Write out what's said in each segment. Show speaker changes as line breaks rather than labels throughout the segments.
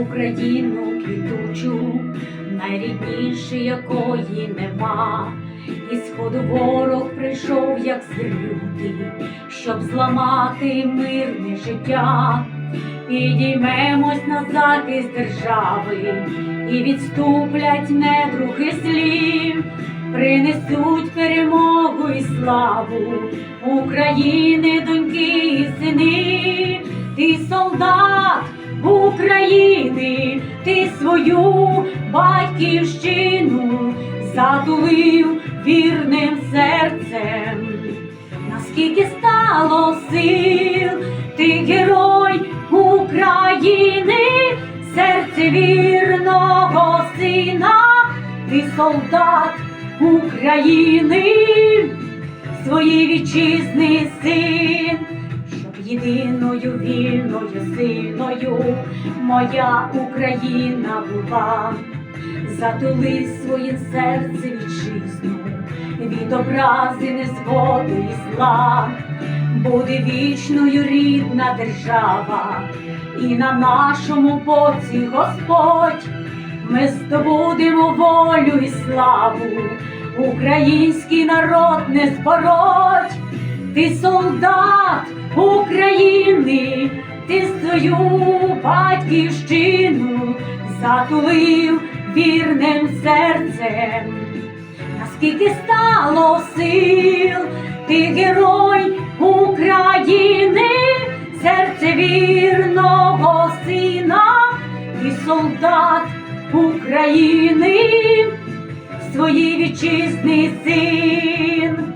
Україну квітучу, найрідніше якої нема. І сходу ворог прийшов, як звірюти, щоб зламати мирне життя. Підіймемось на захист держави і відступлять недруги слів, принесуть перемогу і славу України, України, ти свою батьківщину затулив вірним серцем, наскільки стало сил, ти герой України, серце вірного сина, ти солдат України, своєї вітчизни син, єдиною вільною сильною моя Україна була, затули своє серце вітчизну від образи незгоди і зла, буде вічною рідна держава, і на нашому боці Господь. Ми здобудемо волю і славу, український народ не збороть, ти солдат України, ти свою батьківщину затулив вірним серцем, наскільки стало сил, ти герой України, серце вірного сина, ти солдат України, своїй вітчизни син.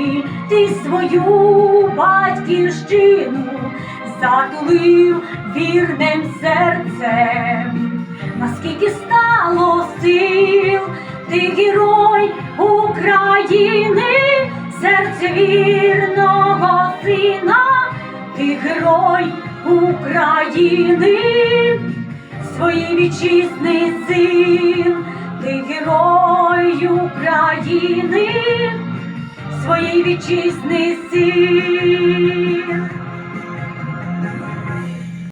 ти свою батьківщину затулив вірним серцем, наскільки стало сил, ти герой України, серце вірного сина, ти герой України. Своїй вітчизни син, ти герой України, вітчизни син.